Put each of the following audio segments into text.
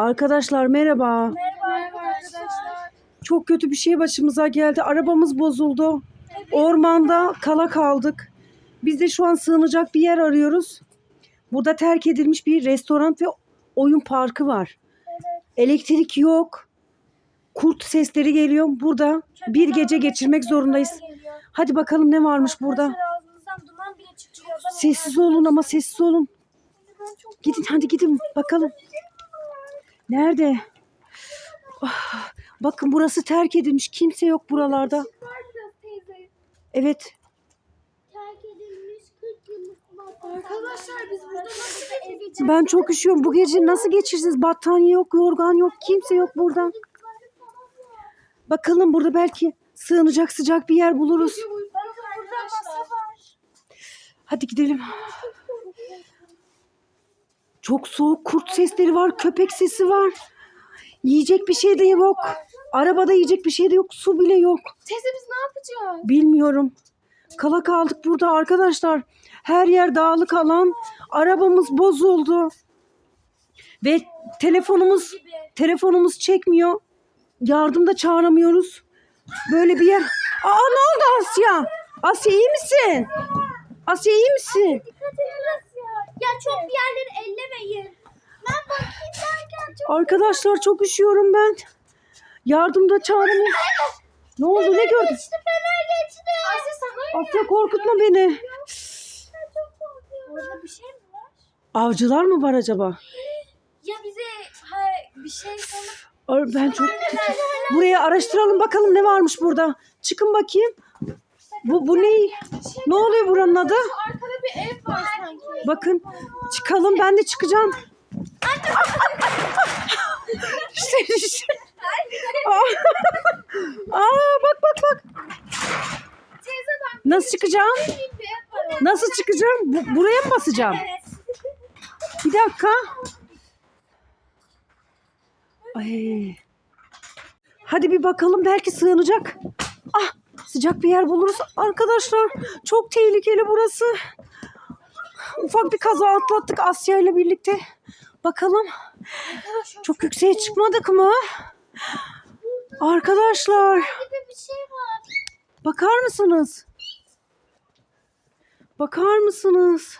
Arkadaşlar merhaba. Merhaba arkadaşlar. Çok kötü bir şey başımıza geldi. Arabamız bozuldu. Ormanda kala kaldık. Biz de şu an sığınacak bir yer arıyoruz. Burada terk edilmiş bir restoran ve oyun parkı var. Elektrik yok. Kurt sesleri geliyor. Burada bir gece geçirmek zorundayız. Hadi bakalım ne varmış burada. Duman bile çıkıyor. Ben Sessiz olun ama sessiz olun. Ben çok Gidin hadi gidin bakalım. Nerede? Ah, bakın burası terk edilmiş. Kimse yok buralarda. Evet. Terk edilmiş 40 yıllık Arkadaşlar biz burada nasıl? Ben çok üşüyorum. Bu gece nasıl geçireceğiz? Battaniye yok, yorgan yok. Kimse yok burada. Bakalım burada belki sığınacak sıcak bir yer buluruz. Hadi gidelim. Çok soğuk kurt sesleri var, köpek sesi var. Yiyecek bir şey de yok. Arabada yiyecek bir şey de yok, su bile yok. Teyze biz ne yapacağız? Bilmiyorum. Kala kaldık burada arkadaşlar. Her yer dağlık alan. Arabamız bozuldu. Ve telefonumuz telefonumuz çekmiyor. Yardım da çağıramıyoruz. Böyle bir yer. Aa ne oldu Asya? Asya iyi misin? Asya iyi misin? Ya. Çok bir yerleri ellemeyin. Ben bakayım derken çok... Arkadaşlar çok üşüyorum ben. Yardım da çağıramıyorum. Ne oldu ne gördün? Geçti fener geçti. Ayşe sana Asya korkutma beni. Ben çok korkuyorum. Orada bir şey mi var? Avcılar mı var acaba? Ya bize ha, bir şey sanıp... Ay, Ben çok Buraya araştıralım bakalım ne varmış burada. Çıkın bakayım. Bu bu ne? Ne oluyor buranın adı? Arkada bir ev var sanki. Bakın çıkalım ben de çıkacağım. İşte, işte. Aa, Aa, bak bak bak. Teyze bak. Nasıl çıkacağım? Nasıl çıkacağım? Bu- buraya mı basacağım? Evet. Bir dakika. Ay. Hadi bir bakalım belki sığınacak. Ah sıcak bir yer buluruz. Arkadaşlar çok tehlikeli burası. Ufak bir kaza atlattık Asya ile birlikte. Bakalım çok yükseğe çıkmadık mı? Arkadaşlar bakar mısınız? Bakar mısınız?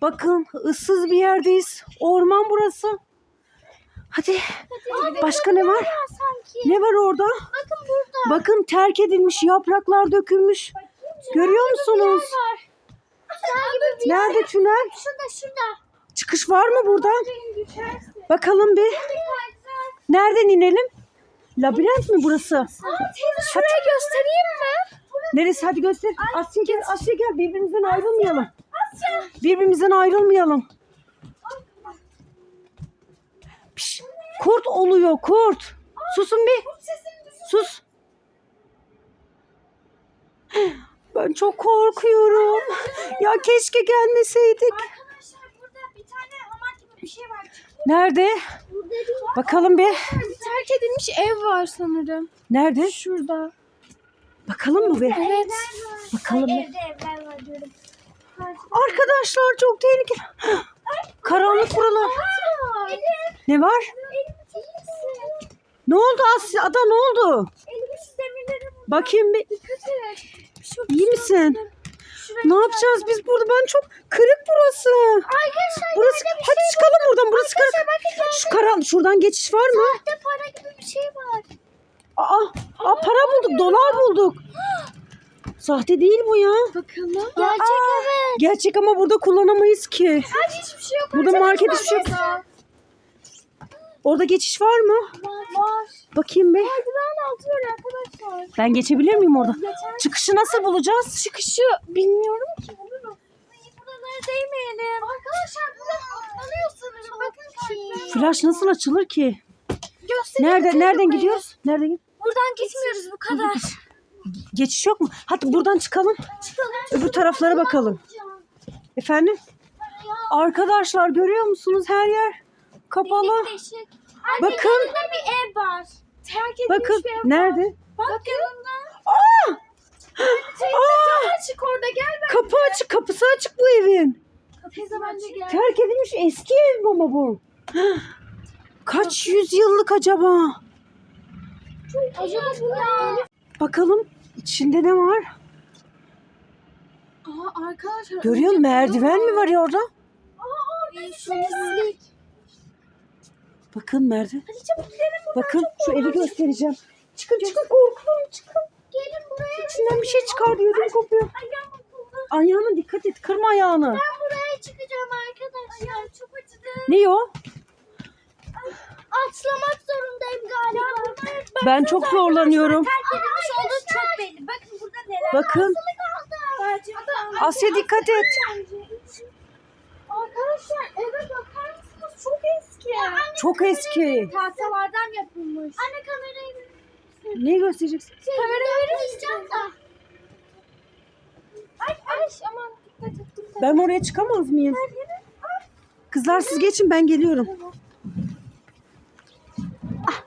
Bakın ıssız bir yerdeyiz. Orman burası. Hadi başka ne var? sanki. Ne var orada? Bakın burada. Bakın terk edilmiş yapraklar dökülmüş. Görüyor musunuz? Nerede tünel? Şurada şurada. Çıkış var mı buradan? Bakalım bir. Nereden inelim? Labirent mi burası? Aa, teyze şuraya göstereyim mi? Neresi? Hadi göster. Asya gel, Asya gel. Birbirimizden ayrılmayalım. Asya. Birbirimizden ayrılmayalım. Piş, kurt oluyor kurt. Susun bir. Sus. Ben çok korkuyorum. Ya keşke gelmeseydik. Arkadaşlar burada bir tane hamam gibi bir şey var. Nerede? Bir Bakalım bir. terk edilmiş ev var sanırım. Nerede? Şurada. Bakalım mı bir? Evet. Bakalım bir. Evde evler var diyorum. Arkadaşlar çok tehlikeli. Karanlık buralar. Ne var? Ne oldu Asya? Ada ne oldu? Bakayım bir. İyi misin? Ne yapacağız biz burada? Ben çok kırık burası. Arkadaşlar Burası hadi şey çıkalım buradan. Burası kırık. Şu karan şuradan geçiş var mı? Sahte para gibi bir şey var. Aa, aa para bulduk, dolar bulduk. Sahte değil bu ya. Bakalım. Aa, Gerçek evet. Gerçek ama burada kullanamayız ki. Hadi hiçbir şey yok. Burada market hiçbir şey yok. Var. Orada geçiş var mı? Var. Bakayım bir. Merdiven altı var arkadaşlar. Ben geçebilir miyim orada? Geçer. Çıkışı nasıl bulacağız? Çıkışı bilmiyorum ki. Bulurum. Buralara değmeyelim. Arkadaşlar buradan atlanıyor sanırım. Bakın ki. Flaş nasıl açılır ki? Göstereyim. Nerede nereden gidiyoruz? Nereden? Buradan gitmiyoruz bu kadar. Geçiş yok mu? Hadi buradan çıkalım. Çıkalım. Öbür taraflara bakalım. Efendim? Arkadaşlar görüyor musunuz her yer kapalı. Değişik değişik. Bakın. Burada bir ev var. Terk edilmiş Bakın bir ev var. nerede? Bakın. Aa! Teyze Aa! açık orada gel ben. Kapı açık, kapısı açık bu evin. Teyze bence gel. Terk edilmiş eski ev ama bu. Kaç yüzyıllık acaba? Acaba bu ne? Bakalım içinde ne var? Aa arkadaşlar. Görüyor musun? Merdiven mi var ya orada? Aa Yeşillik. Bakın merdiven. Hadi çabuk gidelim buradan. Bakın çok şu evi göstereceğim. Çıkın çıkın korkuyorum çıkın. Gelin buraya. İçinden bir şey çıkar diyor ödüm kopuyor. Ayağım bakıldı. Ayağına dikkat et kırma ayağını. Ben buraya çıkacağım arkadaşlar. Ayağım çok acıdı. Ne o? Atlamak zorundayım galiba. Ben çok zorlanıyorum. Terk edilmiş olduğu çok belli. Bakın burada neler Bakın. Asya dikkat et. Arkadaşlar eve bakar mısınız? Çok Çok eski. Tahtalardan yapılmış. Anne kamerayı verir Ne göstereceksin? Kamerayı verir misin? Ay ay aman dikkat et dikkat et. Ben oraya çıkamaz mıyım? Kızlar siz geçin ben geliyorum. Ah,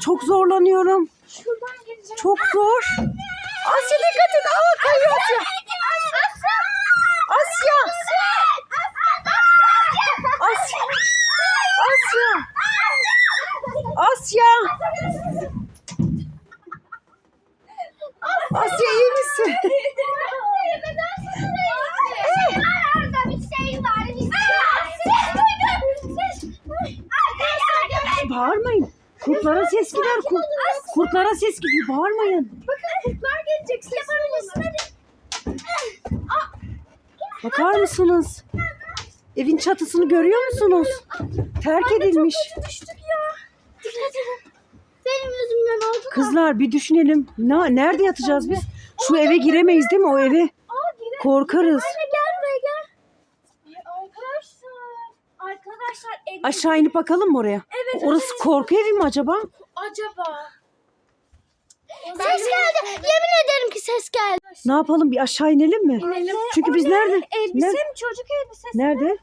Çok zorlanıyorum. Şuradan. Çok zor. Asya dikkat et. Aa kayıyor Asya. Asya. Asya. Asya. Asya. Asya iyi misin? Ses duydum. Ses. Arkadaşlar Bağırmayın. Kurtlara ses gider. Kurt, kurtlara ses gidiyor. Bağırmayın. Bakın kurtlar gelecek. Ses Bakar mısınız? Evin çatısını görüyor musunuz? Terk edilmiş. düştük ya. Dikkat edin. Benim yüzümden oldu. Kızlar bir düşünelim. Ne, nerede yatacağız biz? Şu eve giremeyiz değil mi o eve? Korkarız. Anne gel buraya gel. Arkadaşlar. Arkadaşlar ev Aşağı inip bakalım mı oraya? Evet. Orası korku evi mi acaba? acaba. Ses geldi. Yemin ederim ki ses geldi. Ne yapalım bir aşağı inelim mi? İnelim. Çünkü biz nerede? Elbise mi çocuk elbisesi? Nerede?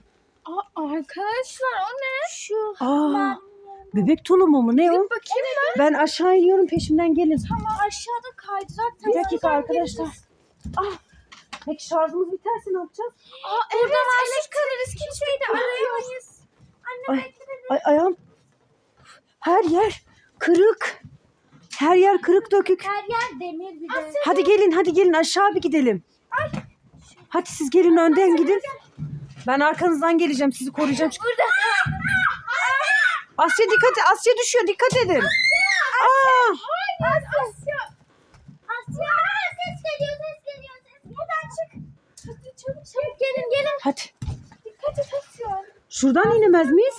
Aa, arkadaşlar o ne? Şu. Aa, bebek tulumu mu ne o? Bakayım mı? Ben aşağı iniyorum peşimden gelin. Ama aşağıda kaydırak. Bir dakika arkadaşlar. Ah, peki şarjımız biterse ne yapacağız? Aa, evet, mahsur kalırız. Kimseyi de arayamayız. Anne Ay, ay ayağım. Her yer kırık. Her yer kırık dökük. Her yer demir bir de. Hadi gelin hadi gelin aşağı bir gidelim. Hadi siz gelin önden gidin. Ben arkanızdan geleceğim sizi koruyacağım. Burada. Asya dikkat et. Asya düşüyor dikkat edin. Aa, Asya. Asya. Ses geliyor, ses geliyor. Ses. Buradan çık. Hadi çabuk çabuk gelin gelin. hadi. Dikkat et Asya. Şuradan inemez miyiz?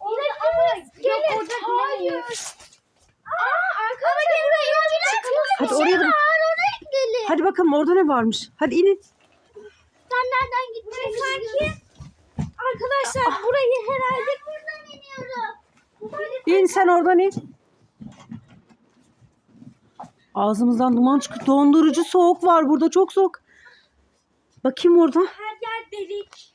Evet. Gelin. Orada Hayır. Aa, yolcu çıkıyoruz. Hadi oraya gidelim. Hadi bakalım orada ne varmış. Hadi inin. Nereden gideceksin? Sanki. Arkadaşlar burayı herhalde buradan iniyorum. İn sen oradan in. Ağzımızdan duman çıkıyor. Dondurucu soğuk var burada çok soğuk. Bakayım orada. Her yer delik.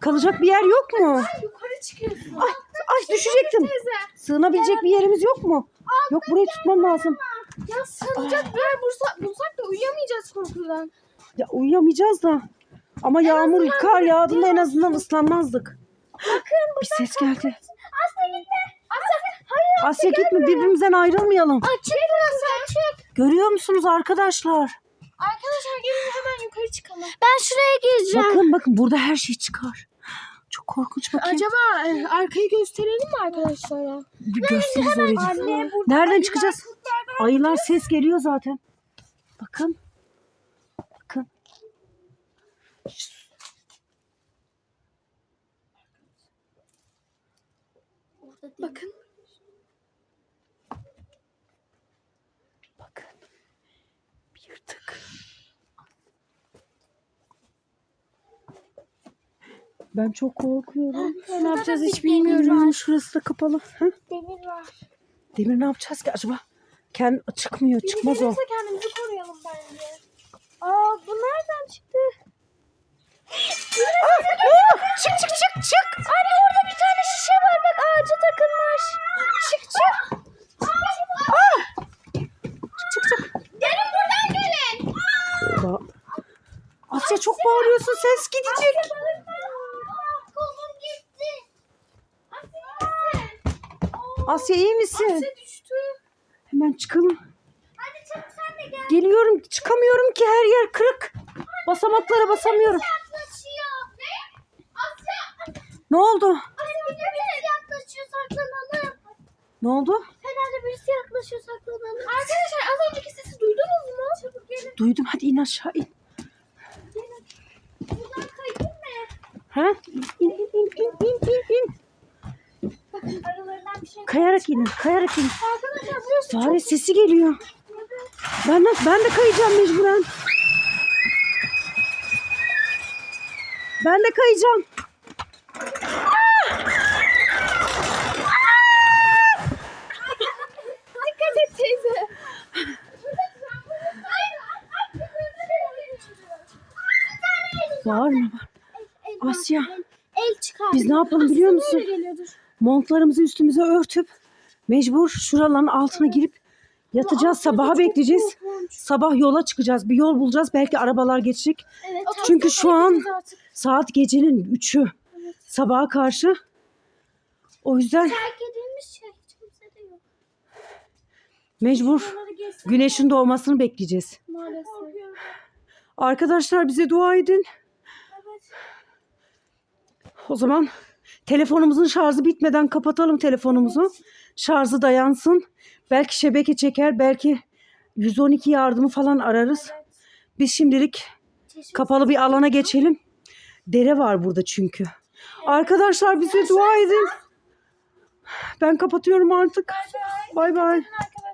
Kalacak bir yer yok mu? Yukarı çıkıyorsun. Ay, ay düşecektim. Teyze. Sığınabilecek bir yerimiz yok mu? Yok burayı tutmam lazım. Ya sığınacak bir yer bulsak, bulsak da uyuyamayacağız korkudan. Ya uyuyamayacağız da. Ama yağmur, kar yağdığında en azından ıslanmazdık. Bakın Bir ses geldi. Asya gitme. Asya hayır. Asya gitme birbirimizden ayrılmayalım. Açık burası açık. Görüyor musunuz arkadaşlar? Arkadaşlar gelin hemen yukarı çıkalım. Ben şuraya gireceğim. Bakın bakın burada her şey çıkar. Çok korkunç bakayım. Acaba e, arkayı gösterelim mi arkadaşlara? Bir gösteririz orayı. Anne burada Nereden ayılar, çıkacağız? Ayılar ses geliyor zaten. Bakın. Bakın. Bakın. Bir yırtık. Ben çok korkuyorum. şurada ne yapacağız da hiç bir demir bilmiyorum. var. Şurası da kapalı. Hı? Demir var. Demir ne yapacağız ki acaba? Kendi çıkmıyor. Çıkmaz o. Gelirse kendimizi koruyalım bence. Aa bu nereden çıktı? Çık çık çık çık. Anne orada bir tane şişe var bak ağaca takılmış. Çık çık. Çık çık. Gelin buradan gelin. Ba- Asya çok bağırıyorsun. Ses gidecek. Asya iyi misin? Asya düştü. Hemen çıkalım. Hadi çabuk sen de gel. Geliyorum. Çıkamıyorum ki her yer kırık. Basamaklara basamıyorum. Ne? Oldu? Asya birisi yaklaşıyor saklanalım. Ne oldu? Fener'de birisi yaklaşıyor saklanalım. Arkadaşlar az önceki sesi duydunuz mu? Çabuk gelin. Duydum. Hadi in aşağı in. Gelin. Buradan kayayım mı? Ha? İn in in in in in. in. Bakın aralarından bir şey Kayarak inin. Kayarak inin. Arkadaşlar burası çok Fare sesi geliyor. Ben de, ben de kayacağım mecburen. Ben de kayacağım. Dikkat et teyze. Var mı? Var. Asya. El çıkar. Biz ne yapalım biliyor musun? Montlarımızı üstümüze örtüp mecbur şuraların altına girip yatacağız. Sabaha bekleyeceğiz. Sabah yola çıkacağız. Bir yol bulacağız. Belki arabalar geçecek. Evet, Çünkü şu an saat gecenin 3'ü. Sabaha karşı. O yüzden terk edilmiş şey hiç kimse de yok. mecbur güneşin doğmasını bekleyeceğiz. maalesef. Arkadaşlar bize dua edin. O zaman telefonumuzun şarjı bitmeden kapatalım telefonumuzu. Şarjı dayansın. Belki şebeke çeker, belki 112 yardımı falan ararız. Biz şimdilik kapalı bir alana geçelim. Dere var burada çünkü. Arkadaşlar bize dua edin. Ben kapatıyorum artık. Bay bay.